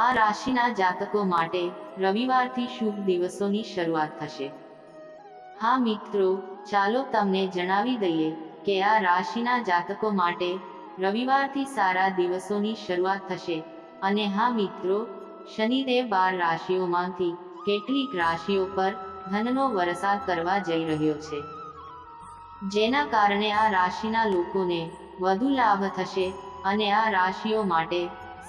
આ રાશિના જાતકો માટે રવિવારથી શુભ દિવસોની શરૂઆત થશે. હા મિત્રો, ચાલો તમને જણાવી દઈએ કે આ રાશિના જાતકો માટે રવિવારથી સારા દિવસોની શરૂઆત થશે. અને હા મિત્રો, શનિદેવ બાર રાશિઓમાંથી કેટલીક રાશિઓ પર ધનનો વરસાદ કરવા જઈ રહ્યો છે. જેના કારણે આ રાશિના લોકોને વધુ લાભ થશે અને આ રાશિઓ માટે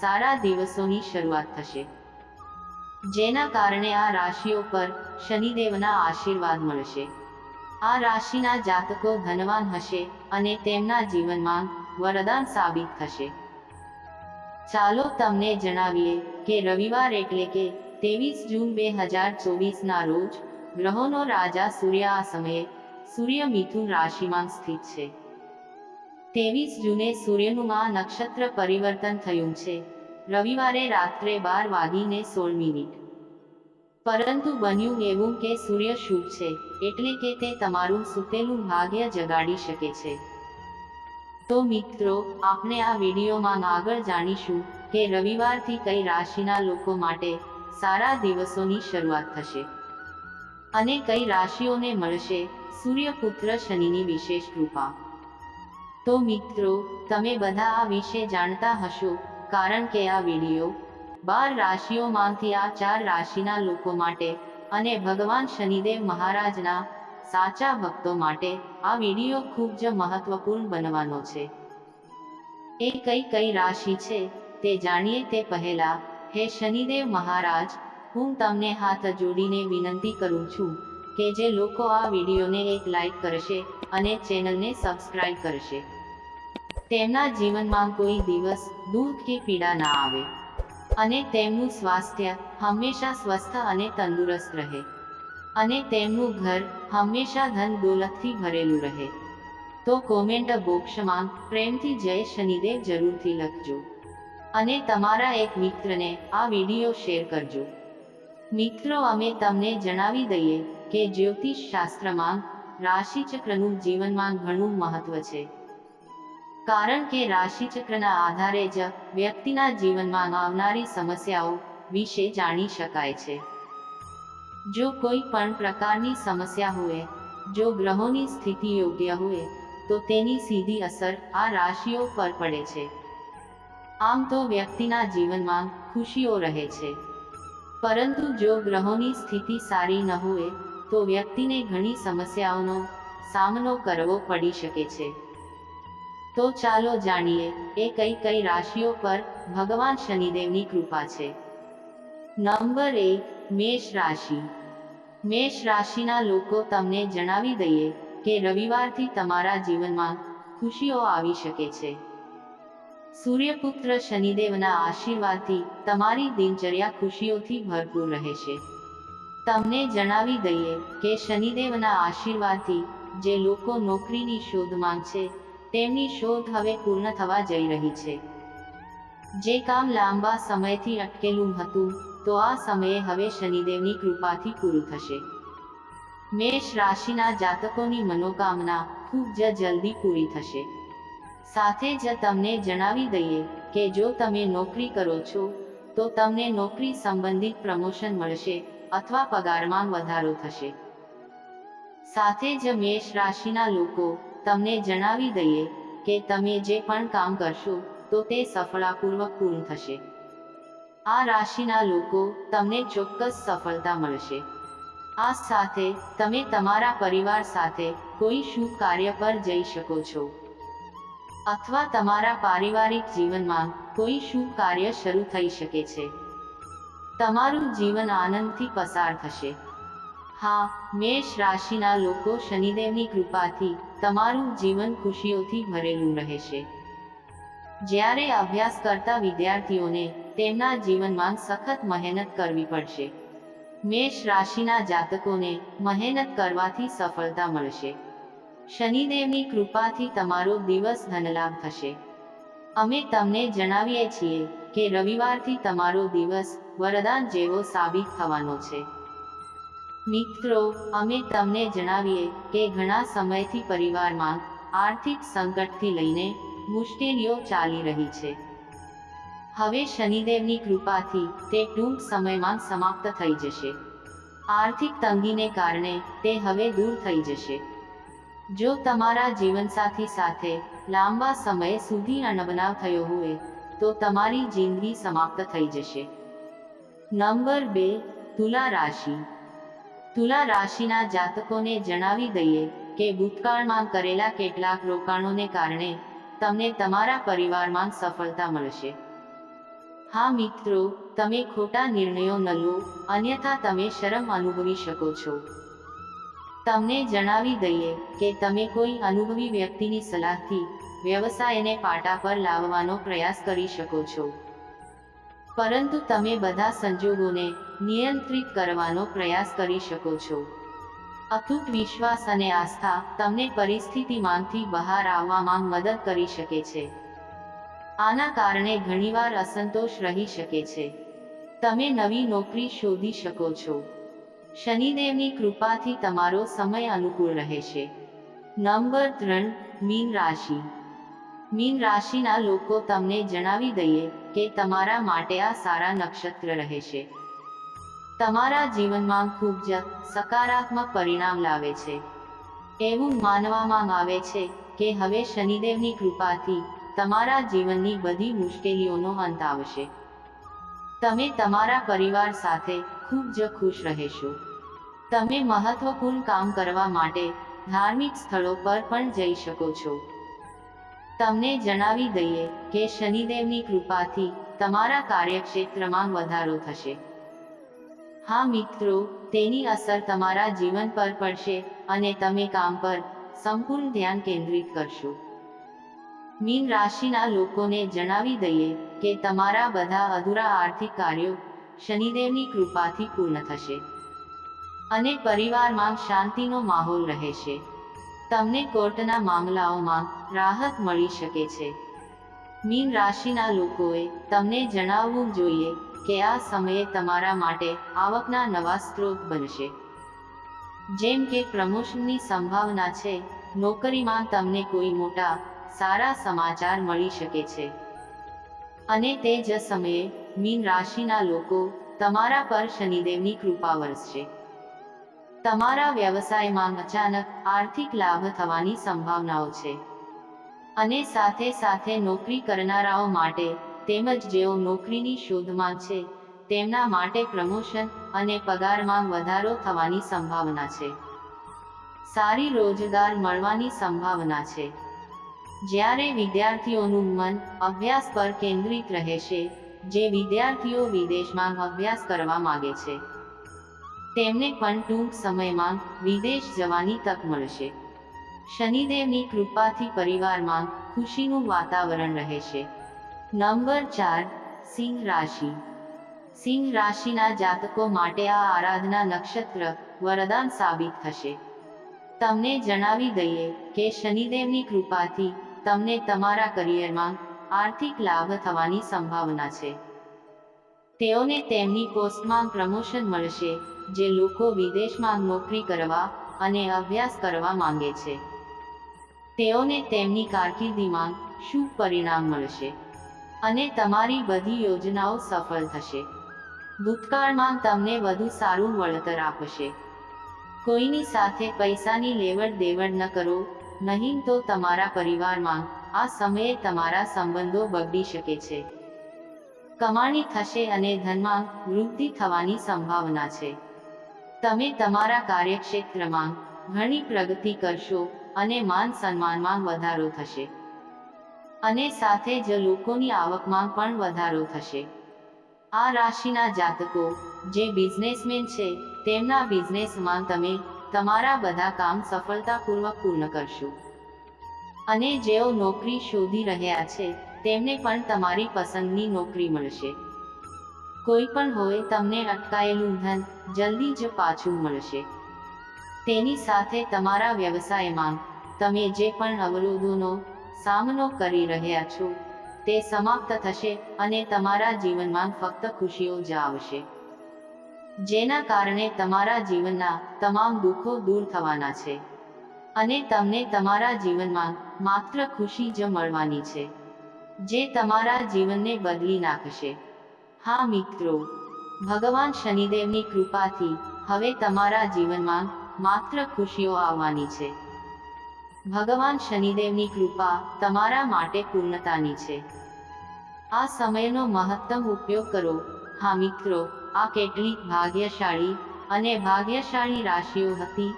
સારા દિવસોની શરૂઆત થશે. જેના કારણે આ રાશિઓ પર શનિદેવના આશીર્વાદ મળશે. આ રાશિના જાતકો ધનવાન હશે અને તેમના જીવનમાં વરદાન સાબિત થશે. ચાલો તમને જણાવીએ કે રવિવાર એટલે કે ત્રેવીસ જૂન બે હજાર ચોવીસના રોજ ગ્રહોનો રાજા સૂર્ય આ સમયે સૂર્ય મિથુન રાશિમાં સ્થિત છે. ત્રેવીસ જૂને સૂર્યનું નક્ષત્ર પરિવર્તન થયું છે. રવિવારે રાત્રે બાર વાગીને સોળ મિનિટ. પરંતુ બન્યું એવું કે સૂર્ય શુભ છે, એટલે કે તે તમારું સુતેલું ભાગ્ય જગાડી શકે છે. તો મિત્રો, આપણે આ વિડીયોમાં આગળ જાણીશું કે રવિવારથી કઈ રાશિના લોકો માટે સારા દિવસોની શરૂઆત થશે. અને કઈ રાશિઓને મળશે, સૂર્યપુત્ર શનિની વિશેષ કૃપા. તો મિત્રો, તમે બધા આ વિશે જાણતા હશો, કારણ કે આ વીડિયો બાર રાશિઓમાંથી આ ચાર રાશિના લોકો માટે અને ભગવાન શનિદેવ મહારાજના સાચા ભક્તો માટે આ વીડિયો ખૂબ જ મહત્વપૂર્ણ બનવાનો છે. એ કઈ કઈ રાશિ છે તે જાણીએ તે પહેલા, હે શનિદેવ મહારાજ, હું તમને હાથ જોડીને વિનંતી કરું છું કે જે લોકો આ વિડીયોને એક લાઈક કરશે અને ચેનલને સબસ્ક્રાઇબ કરશે. તેમના જીવનમાં કોઈ દિવસ દુઃખ કે પીડા ના આવે. અને તેમનું સ્વાસ્થ્ય હંમેશા સ્વસ્થ અને તંદુરસ્ત રહે. અને તેમનું ઘર હંમેશા ધન દોલતથી ભરેલું રહે. તો કોમેન્ટ બોક્સમાં પ્રેમથી જય શનિદેવ જરૂરથી લખજો. અને તમારા એક મિત્રને આ વીડિયો શેર કરજો. મિત્રો, અમે તમને જણાવી દઈએ કે જ્યોતિષ શાસ્ત્રમાં રાશિચક્રનું જીવનમાં ઘણું મહત્વ છે. કારણ કે રાશિચક્રના આધારે જ વ્યક્તિના જીવનમાં આવનારી સમસ્યાઓ વિશે જાણી શકાય છે. જો કોઈ પણ પ્રકારની સમસ્યા હોય, જો ગ્રહોની સ્થિતિ યોગ્ય હોય, તો તેની સીધી અસર આ રાશિઓ પર પડે છે. આમ તો વ્યક્તિના જીવનમાં ખુશીઓ રહે છે. પરંતુ જો ગ્રહોની સ્થિતિ સારી ન હોય, તો વ્યક્તિને ઘણી સમસ્યાઓનો સામનો કરવો પડી શકે છે. તો ચાલો જાણીએ, એ કઈ કઈ રાશિઓ પર ભગવાન શનિદેવની કૃપા છે. નંબર એક, મેષ રાશિ. મેષ રાશિના લોકો તમને જણાવી દઈએ કે રવિવારથી તમારા જીવનમાં ખુશીઓ આવી શકે છે. સૂર્યપુત્ર શનિદેવના આશીર્વાદથી તમારી દિનચર્યા ખુશીઓથી ભરપૂર રહેશે. તમને જણાવી દઈએ કે શનિદેવના આશીર્વાદથી જે લોકો નોકરીની શોધમાં છે તેમની શોધ હવે પૂર્ણ થવા જઈ રહી છે. જે કામ લાંબા સમયથી અટકેલું હતું, તો આ સમયે હવે શનિદેવની કૃપાથી પૂરું થશે. મેષ રાશિના જાતકોની મનોકામના ખૂબ જ જલ્દી પૂરી થશે. સાથે જ તમને જણાવી દઈએ કે જો તમે નોકરી કરો છો, તો તમને નોકરી સંબંધિત પ્રમોશન મળશે અથવા પગારમાં વધારો થશે. સાથે જ મેષ રાશિના લોકો તમને જણાવી દઈએ કે તમે જે પણ કામ કરશો, તો તે સફળતાપૂર્વક પૂર્ણ થશે. આ રાશિના લોકો તમને ચોક્કસ સફળતા મળશે. આ સાથે તમે તમારા પરિવાર સાથે કોઈ શુભ કાર્ય પર જઈ શકો છો. અથવા તમારા પારિવારિક જીવનમાં કોઈ શુભ કાર્ય શરૂ થઈ શકે છે. તમારું જીવન આનંદથી પસાર થશે. હા, મેષ રાશિના લોકો શનિદેવની કૃપાથી તમારું જીવન ખુશીઓથી ભરેલું રહેશે. જ્યારે અભ્યાસ કરતા વિદ્યાર્થીઓને તેમના જીવનમાં સખત મહેનત કરવી પડશે. મેષ રાશિના જાતકોને મહેનત કરવાથી સફળતા મળશે. શનિદેવની કૃપાથી તમારો દિવસ ધનલાભ થશે. અમે તમને જણાવીએ છીએ કે રવિવારથી તમારો દિવસ વરદાન જેવો સાબિત થવાનો છે. મિત્રો, અમે તમને જણાવીએ કે ઘણા સમયથી પરિવારમાં આર્થિક સંકટથી લઈને મુશ્કેલીઓ ચાલી રહી છે. હવે શનિદેવની કૃપાથી તે ટૂંક સમયમાં સમાપ્ત થઈ જશે. આર્થિક તંગીને કારણે તે હવે દૂર થઈ જશે. જો તમારા જીવનસાથી સાથે લાંબા સમય સુધી અણબનાવ થયો હોય, તો તમારી જિંદગી સમાપ્ત થઈ જશે. નંબર બે, તુલા રાશિ. તુલા રાશિના જાતકોને જણાવી દઈએ કે ભૂતકાળમાં કરેલા કેટલાક રોકાણોને કારણે તમને તમારા પરિવારમાં સફળતા મળશે. હા મિત્રો, તમે ખોટા નિર્ણયો ન લો, અન્યથા તમે શરમ અનુભવી શકો છો. તમને જણાવી દઈએ કે તમે કોઈ અનુભવી વ્યક્તિની સલાહથી વ્યવસાયને પાટા પર લાવવાનો પ્રયાસ કરી શકો છો. પરંતુ તમે બધા સંજોગોને નિયંત્રિત કરવાનો પ્રયાસ કરી શકો છો. અતૂટ વિશ્વાસ અને આસ્થા તમને પરિસ્થિતિમાંથી બહાર આવવામાં મદદ કરી શકે છે. આના કારણે ઘણીવાર અસંતોષ રહી શકે છે. તમે નવી નોકરી શોધી શકો છો. શનિદેવની કૃપાથી તમારો સમય અનુકૂળ રહેશે. નંબર ત્રણ, મીન રાશિ. મીન રાશિના લોકો તમને જણાવી દઈએ કે તમારા માટે આ સારા નક્ષત્ર રહેશે. તમારા જીવનમાં ખૂબ જ સકારાત્મક પરિણામ લાવે છે. એવું માનવામાં આવે છે કે હવે શનિદેવની કૃપાથી તમારા જીવનની બધી મુશ્કેલીઓનો અંત આવશે. તમે તમારા પરિવાર સાથે ખૂબ જ ખુશ રહેશો. તમે મહત્વપૂર્ણ કામ કરવા માટે ધાર્મિક સ્થળો પર પણ જઈ શકો છો. તમને જણાવી દઈએ કે શનિદેવની કૃપાથી તમારા કાર્યક્ષેત્રમાં વધારો થશે. હા મિત્રો, તેની અસર તમારા જીવન પર પડશે અને તમે કામ પર સંપૂર્ણ ધ્યાન કેન્દ્રિત કરશો. મીન રાશિના લોકોને જણાવી દઈએ કે તમારા બધા અધૂરા આર્થિક કાર્યો શનિદેવની કૃપાથી પૂર્ણ થશે અને પરિવારમાં શાંતિનો માહોલ રહેશે. તમને કોર્ટના મામલાઓમાં રાહત મળી શકે છે. મીન રાશિના લોકોએ તમને જણાવવું જોઈએ કે આ સમયે તમારા માટે આવકના નવા સ્ત્રોત બનશે. જેમ કે પ્રમોશનની સંભાવના છે, નોકરીમાં તમને કોઈ મોટા, સારા સમાચાર મળી શકે છે. અને તે જ સમયે, મીન રાશિના લોકો તમારા પર શનિદેવની કૃપા વરસશે. તમારા વ્યવસાયમાં અચાનક આર્થિક લાભ થવાની સંભાવનાઓ છે. અને સાથે સાથે નોકરી કરનારાઓ માટે તેમજ જેઓ નોકરીની શોધમાં છે, તેમના માટે પ્રમોશન અને પગારમાં વધારો થવાની સંભાવના છે. સારી રોજગાર મળવાની સંભાવના છે. જ્યારે વિદ્યાર્થીઓનું મન અભ્યાસ પર કેન્દ્રિત રહેશે, જે વિદ્યાર્થીઓ વિદેશમાં અભ્યાસ કરવા માગે છે. તેમને પણ ટૂંક સમયમાં વિદેશ જવાની તક મળશે. શનિદેવની કૃપાથી પરિવારમાં ખુશીનું વાતાવરણ રહેશે. નંબર ચાર, સિંહ રાશિ. સિંહ રાશિના જાતકો માટે આ આરાધના નક્ષત્ર વરદાન સાબિત થશે. તમને જણાવી દઈએ કે શનિદેવની કૃપાથી તમને તમારા કરિયરમાં આર્થિક લાભ થવાની સંભાવના છે. તેઓને તેમની પોસ્ટમાં પ્રમોશન મળશે, જે લોકો વિદેશમાં નોકરી કરવા અને અભ્યાસ કરવા માંગે છે. તેઓને તેમની કારકિર્દીમાં શુભ પરિણામ મળશે. અને તમારી બધી યોજનાઓ સફળ થશે. ભૂતકાળમાં તમને વધુ સારું વળતર આપશે. કોઈની સાથે પૈસાની લેવડ દેવડ ન કરો, નહીં તો તમારા પરિવારમાં આ સમયે તમારા સંબંધો બગડી શકે છે. કમાણી થશે અને ધનમાં વૃદ્ધિ થવાની સંભાવના છે. તમે તમારા કાર્યક્ષેત્રમાં ઘણી પ્રગતિ કરશો અને માન સન્માનમાં વધારો થશે. અને સાથે જ લોકોની આવકમાં પણ વધારો થશે. આ રાશિના જાતકો, જે બિઝનેસમેન છે, તેમના બિઝનેસમાં તમે તમારા બધા કામ સફળતાપૂર્વક પૂર્ણ કરશો. અને જેઓ નોકરી શોધી રહ્યા છે, તેમને પણ તમારી પસંદની નોકરી મળશે. કોઈ પણ હોય, તમને અટકાયેલું ધન જલ્દી જ પાછું મળશે. તેની સાથે તમારા વ્યવસાયમાં, તમે જે પણ અવરોધોનો સામનો કરી રહ્યા છો. તે સમાપ્ત થશે અને તમારા જીવનમાં ફક્ત ખુશીઓ જ આવશે. જેના કારણે તમારા જીવનના તમામ દુઃખો દૂર થવાના છે. અને તમને તમારા જીવનમાં માત્ર ખુશી જ મળવાની છે, જે તમારા જીવનને બદલી નાખશે. હા મિત્રો, ભગવાન શનિદેવની કૃપાથી હવે તમારા જીવનમાં માત્ર ખુશીઓ આવવાની છે. ભગવાન શનિદેવની કૃપા તમારા માટે પૂર્ણતાની છે. આ સમયનો મહત્તમ ઉપયોગ કરો. હા મિત્રો, આ કેટલીક ભાગ્યશાળી અને ભાગ્યશાળી રાશિઓ હતી,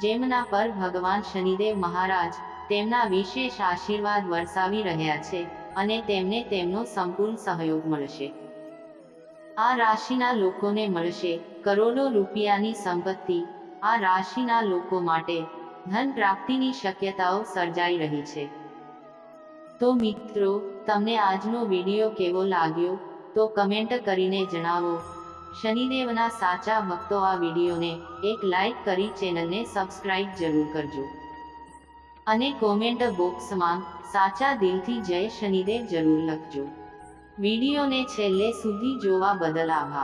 જેમના પર ભગવાન શનિદેવ મહારાજ તેમના વિશેષ આશીર્વાદ વરસાવી રહ્યા છે અને તેમને તેમનો સંપૂર્ણ સહયોગ મળશે. આ રાશિના લોકોને મળશે કરોડો રૂપિયાની સંપત્તિ આ રાશિના લોકો માટે ધન પ્રાપ્તિની શક્યતાઓ સર્જાઈ રહી છે. તો મિત્રો, તમને આજનો વીડિયો કેવો લાગ્યો? તો કમેન્ટ કરીને જણાવો. શનિદેવના સાચા ભક્તો આ વિડીયોને એક લાઈક કરી ચેનલને સબસ્ક્રાઇબ જરૂર કરજો. અને કોમેન્ટ બોક્સમાં સાચા દિલથી જય શનિદેવ જરૂર લખજો. વિડીયોને છેલ્લે સુધી જોવા બદલ આભાર.